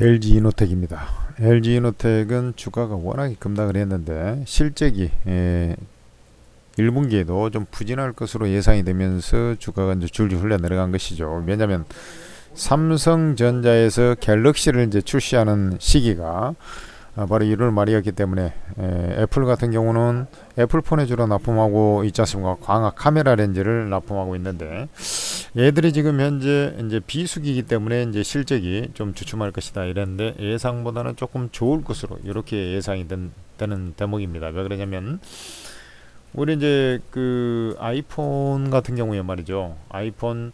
LG 이노텍입니다. LG 이노텍은 주가가 워낙에 급락을 했는데 실적이 예, 1분기에도 좀 부진할 것으로 예상이 되면서 주가가 이제 줄줄 흘러 내려간 것이죠. 왜냐하면 삼성전자에서 갤럭시를 이제 출시하는 시기가 아, 바로 1월 말이었기 때문에 에, 애플 같은 경우는 애플폰에 주로 납품하고 있지 않습니까? 광학 카메라 렌즈를 납품하고 있는데 얘들이 지금 현재 이제 비수기이기 때문에 이제 실적이 좀 주춤할 것이다 이랬는데 예상보다는 조금 좋을 것으로 이렇게 예상이 된, 되는 대목입니다. 왜 그러냐면 우리 이제 그 아이폰 같은 경우에 말이죠. 아이폰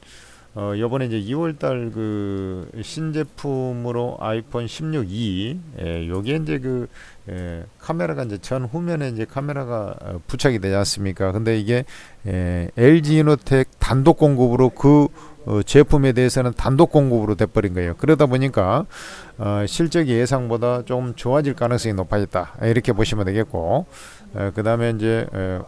어 요번에 이제 2월달 그 신제품으로 아이폰 16e 예, 요게 이제 그 예, 카메라가 이제 전 후면에 이제 카메라가 어, 부착이 되지 않습니까? 근데 이게 예, LG 이노텍 단독 공급으로 그 어, 제품에 대해서는 단독 공급으로 돼버린 거예요. 그러다 보니까 어, 실적이 예상보다 좀 좋아질 가능성이 높아졌다. 이렇게 보시면 되겠고, 그 다음에 이제 에,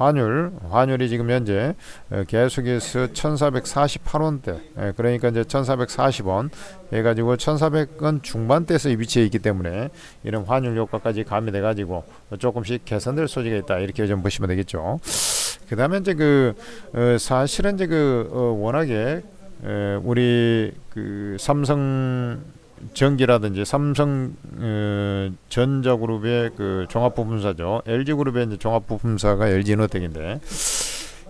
환율, 환율이 지금 현재 에, 계속해서 1,448원대, 에, 그러니까 이제 1,440원. 해가지고 1,400원 중반대에서 위치해 있기 때문에 이런 환율 효과까지 가미돼 가지고 조금씩 개선될 소지가 있다. 이렇게 좀 보시면 되겠죠. 그 다음에 이제 그 어, 사실은 이제 그 어, 워낙에 에, 우리 그 삼성 전기라든지 삼성 어, 전자그룹의 그 종합부품사죠. LG그룹의 이제 종합부품사가 LG노텍인데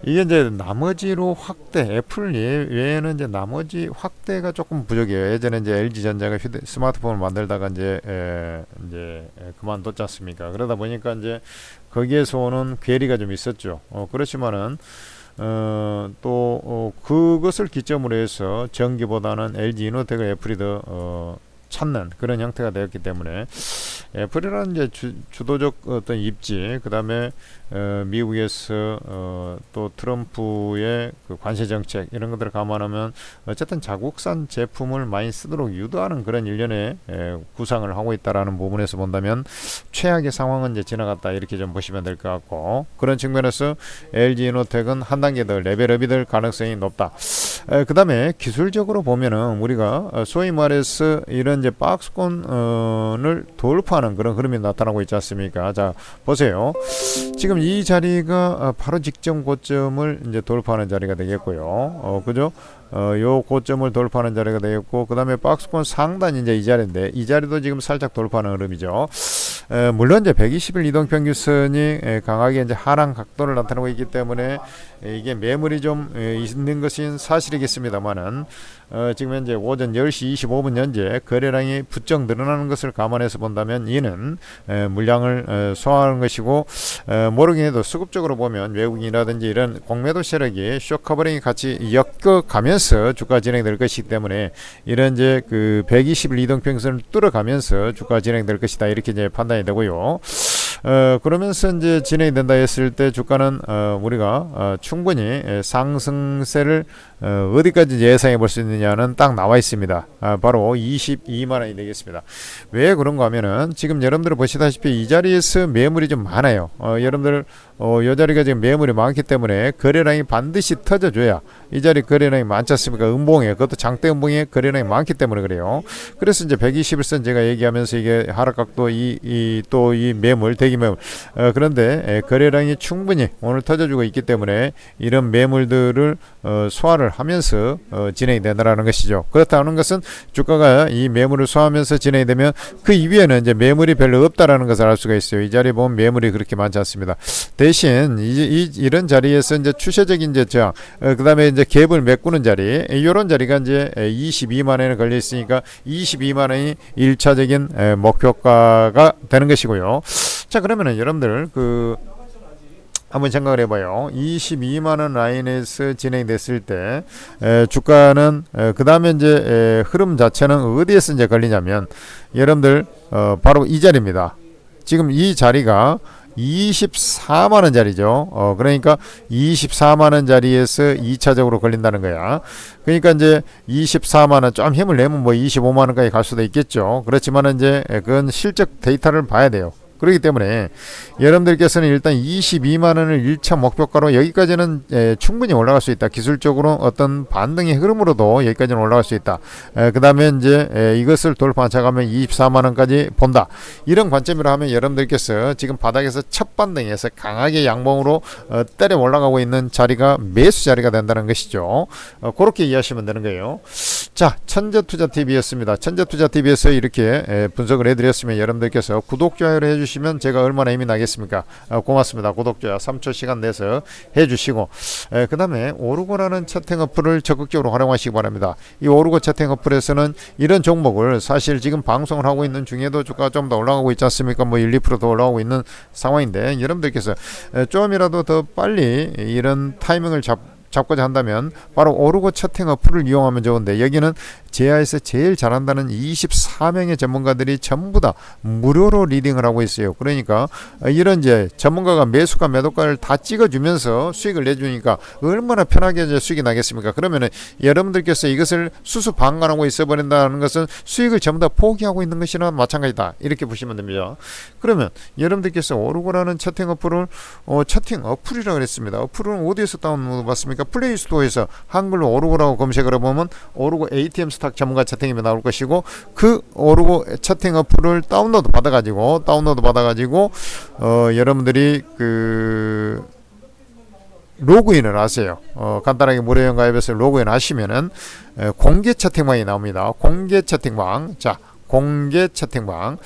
이게 이제 나머지로 확대 애플 예- 외에는 이제 나머지 확대가 조금 부족해요. 예전에 이제 LG 전자가 휴대 스마트폰을 만들다가 이제 에, 이제 에, 그만뒀지 않습니까? 그러다 보니까 이제 거기에서 오는 괴리가 좀 있었죠. 어, 그렇지만은 어, 또 어, 그것을 기점으로 해서 전기보다는 LG 이노텍을 애플이 더 어, 찾는 그런 형태가 되었기 때문에 애플이라는 이제 주, 주도적 어떤 입지 그 다음에 어, 미국에서 어, 또 트럼프의 그 관세 정책 이런 것들을 감안하면 어쨌든 자국산 제품을 많이 쓰도록 유도하는 그런 일련의 에, 구상을 하고 있다라는 부분에서 본다면 최악의 상황은 이제 지나갔다 이렇게 좀 보시면 될 것 같고 그런 측면에서 LG 이노텍은 한 단계 더 레벨업이 될 가능성이 높다. 그 다음에 기술적으로 보면은 우리가 어, 소위 말해서 이런 이제 박스권을 돌파하는 그런 흐름이 나타나고 있지 않습니까? 자 보세요. 지금 이 자리가 어, 바로 직전 고점을 이제 돌파하는 자리가 되겠고요. 어, 그죠? 어, 요 고점을 돌파하는 자리가 되겠고, 그 다음에 박스권 상단 이제 이 자리인데, 이 자리도 지금 살짝 돌파하는 흐름이죠. 에, 물론 이제 120일 이동 평균선이 에, 강하게 이제 하락 각도를 나타내고 있기 때문에 에, 이게 매물이 좀 에, 있는 것은 사실이겠습니다만은 어, 지금 현재 오전 10시 25분 현재 거래량이 부쩍 늘어나는 것을 감안해서 본다면 이는 에, 물량을 에, 소화하는 것이고 에, 모르긴 해도 수급적으로 보면 외국인이라든지 이런 공매도 세력이 쇼커버링이 같이 엮어가면서 주가 진행될 것이기 때문에 이런 이제 그 120일 이동평선을 뚫어가면서 주가 진행될 것이다. 이렇게 이제 판단이 되고요. 어, 그러면서 이제 진행이 된다 했을 때 주가는 어, 우리가 어, 충분히 에, 상승세를 어, 어디까지 예상해 볼 수 있느냐는 딱 나와 있습니다. 아, 바로 22만 원이 되겠습니다. 왜 그런가 하면은 지금 여러분들 보시다시피 이 자리에서 매물이 좀 많아요. 어, 여러분들 어, 이 자리가 지금 매물이 많기 때문에 거래량이 반드시 터져줘야 이 자리 거래량이 많지 않습니까? 음봉에 그것도 장대 음봉에 거래량이 많기 때문에 그래요. 그래서 이제 121선 제가 얘기하면서 이게 하락각도 이 또이 매물 대기 매물 어, 그런데 에, 거래량이 충분히 오늘 터져주고 있기 때문에 이런 매물들을 어, 소화를 하면서 어, 진행이 된다라는 것이죠. 그렇다는 것은 주가가 이 매물을 소화하면서 진행이 되면 그 이후에는 이제 매물이 별로 없다라는 것을 알 수가 있어요. 이 자리에 보면 매물이 그렇게 많지 않습니다. 대신 이, 이 이런 자리에서 이제 추세적인 이제 저항, 어, 그다음에 이제 갭을 메꾸는 자리, 이런 자리가 이제 22만 원에 걸려 있으니까 22만 원이 1차적인 에, 목표가가 되는 것이고요. 자 그러면은 여러분들 그 한번 생각을 해봐요. 22만 원 라인에서 진행됐을 때 에, 주가는 그 다음에 이제 에, 흐름 자체는 어디에서 이제 걸리냐면 여러분들 어, 바로 이 자리입니다. 지금 이 자리가 24만 원 자리죠. 어, 그러니까 24만 원 자리에서 2차적으로 걸린다는 거야. 그러니까 이제 24만 원 좀 힘을 내면 뭐 25만 원까지 갈 수도 있겠죠. 그렇지만 이제 그건 실적 데이터를 봐야 돼요. 그렇기 때문에 여러분들께서는 일단 22만 원을 1차 목표가로 여기까지는 에, 충분히 올라갈 수 있다. 기술적으로 어떤 반등의 흐름으로도 여기까지는 올라갈 수 있다. 그 다음에 이제 에, 이것을 돌파하자가면 24만 원까지 본다. 이런 관점으로 하면 여러분들께서 지금 바닥에서 첫 반등에서 강하게 양봉으로 어, 때려 올라가고 있는 자리가 매수 자리가 된다는 것이죠. 어, 그렇게 이해하시면 되는 거예요. 자, 천재투자TV였습니다. 천재투자TV에서 이렇게 에, 분석을 해드렸으면 여러분들께서 구독, 좋아요를 해주시 면 제가 얼마나 힘이 나겠습니까? 어, 고맙습니다. 구독, 좋아요 3초 시간 내서 해주시고 그 다음에 오르고라는 채팅 어플을 적극적으로 활용하시기 바랍니다. 이 오르고 채팅 어플에서는 이런 종목을 사실 지금 방송을 하고 있는 중에도 주가가 좀더 올라가고 있지 않습니까? 뭐 1, 2%더 올라가고 있는 상황인데 여러분들께서 에, 좀이라도 더 빨리 이런 타이밍을 잡 잡고자 한다면 바로 오르고 채팅 어플을 이용하면 좋은데 여기는 제야에서 제일 잘한다는 24명의 전문가들이 전부 다 무료로 리딩을 하고 있어요. 그러니까 이런 이제 전문가가 매수가 매도가를 다 찍어주면서 수익을 내주니까 얼마나 편하게 이제 수익이 나겠습니까? 그러면은 여러분들께서 이것을 수수 방관하고 있어버린다는 것은 수익을 전부 다 포기하고 있는 것이나 마찬가지다. 이렇게 보시면 됩니다. 그러면 여러분들께서 오르고라는 채팅 어플을 어, 채팅 어플이라고 그랬습니다. 어플은 어디에서 다운로드 받습니까? 플레이 스토어에서 한글로 오르고라고 검색을 해보면 오르고 ATM 스탁 전문가 채팅이 나올 것이고 그 오르고 채팅 어플을 다운로드 받아가지고 다운로드 받아가지고 어, 여러분들이 그 로그인을 하세요. 어, 간단하게 무료연 가입해서 로그인 하시면은 에, 공개 채팅방이 나옵니다. 공개 채팅방. 자, 공개 채팅방.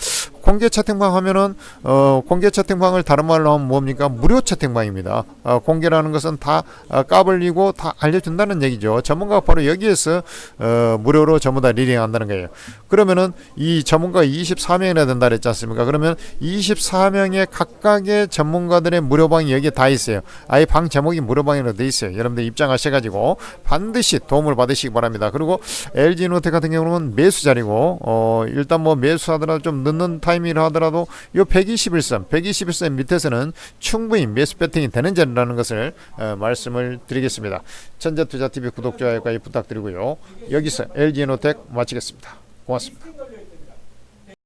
공개 채팅방 하면은 어, 공개 채팅방을 다른 말로 하면 뭡니까 무료 채팅방입니다. 어, 공개라는 것은 다 어, 까불리고 다 알려준다는 얘기죠. 전문가가 바로 여기에서 어, 무료로 전부 다 리딩한다는 거예요. 그러면은 이 전문가가 24명이나 된다 그랬지 않습니까? 그러면 24명의 각각의 전문가들의 무료방이 여기에 다 있어요. 아예 방 제목이 무료방이라고 돼 있어요. 여러분들 입장하셔가지고 반드시 도움을 받으시기 바랍니다. 그리고 LG 노텍 같은 경우는 매수 자리고 어, 일단 뭐 매수하더라도 좀 늦는 타임 타이밍이라 하더라도 이 121선, 121선 밑에서는 충분히 매수 배팅이 되는 자리라는 것을 어, 말씀을 드리겠습니다. 천재투자TV 구독, 좋아요까지 부탁드리고요. 여기서 LG에노텍 마치겠습니다. 고맙습니다.